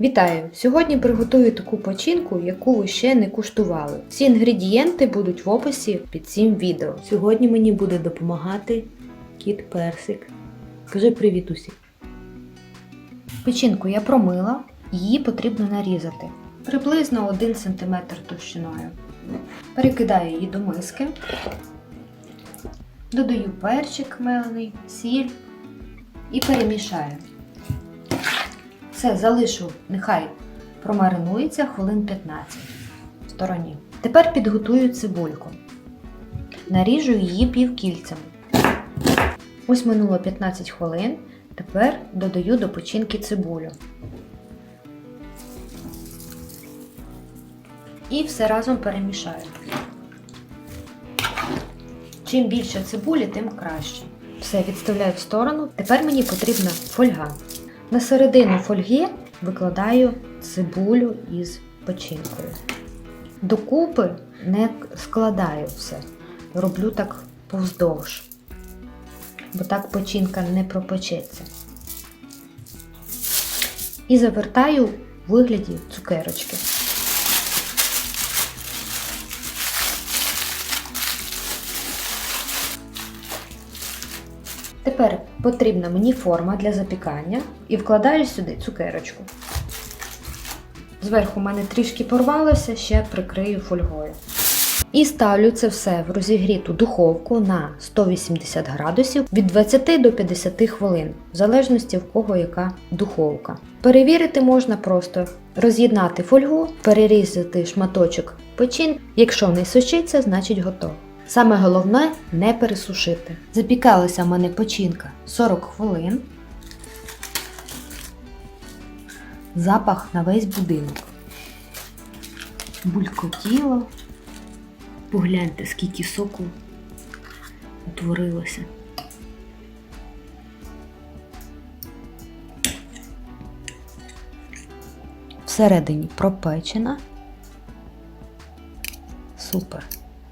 Вітаю! Сьогодні приготую таку печінку, яку ви ще не куштували. Всі інгредієнти будуть в описі під цим відео. Сьогодні мені буде допомагати кіт Персик. Кажи привіт усі. Печінку я промила, її потрібно нарізати приблизно 1 см товщиною. Перекидаю її до миски, додаю перчик мелений, сіль і перемішаю. Все залишу, нехай промаринується хвилин 15 в стороні. Тепер підготую цибульку. Наріжу її півкільцями. Ось минуло 15 хвилин. Тепер додаю до печінки цибулю. І все разом перемішаю. Чим більше цибулі, тим краще. Все відставляю в сторону. Тепер мені потрібна фольга. На середину фольги викладаю цибулю із печінкою. Докупи не складаю все. Роблю так повздовж, бо так печінка не пропечеться. І завертаю в вигляді цукерочки. Тепер потрібна мені форма для запікання і вкладаю сюди цукерочку. Зверху в мене трішки порвалося, ще прикрию фольгою. І ставлю це все в розігріту духовку на 180 градусів від 20 до 50 хвилин, в залежності в кого яка духовка. Перевірити можна просто роз'єднати фольгу, перерізати шматочок печин. Якщо не сушиться, значить готово. Саме головне не пересушити. Запікалася в мене печінка 40 хвилин. Запах на весь будинок. Булькотіло. Погляньте, скільки соку утворилося. Всередині пропечена. Супер.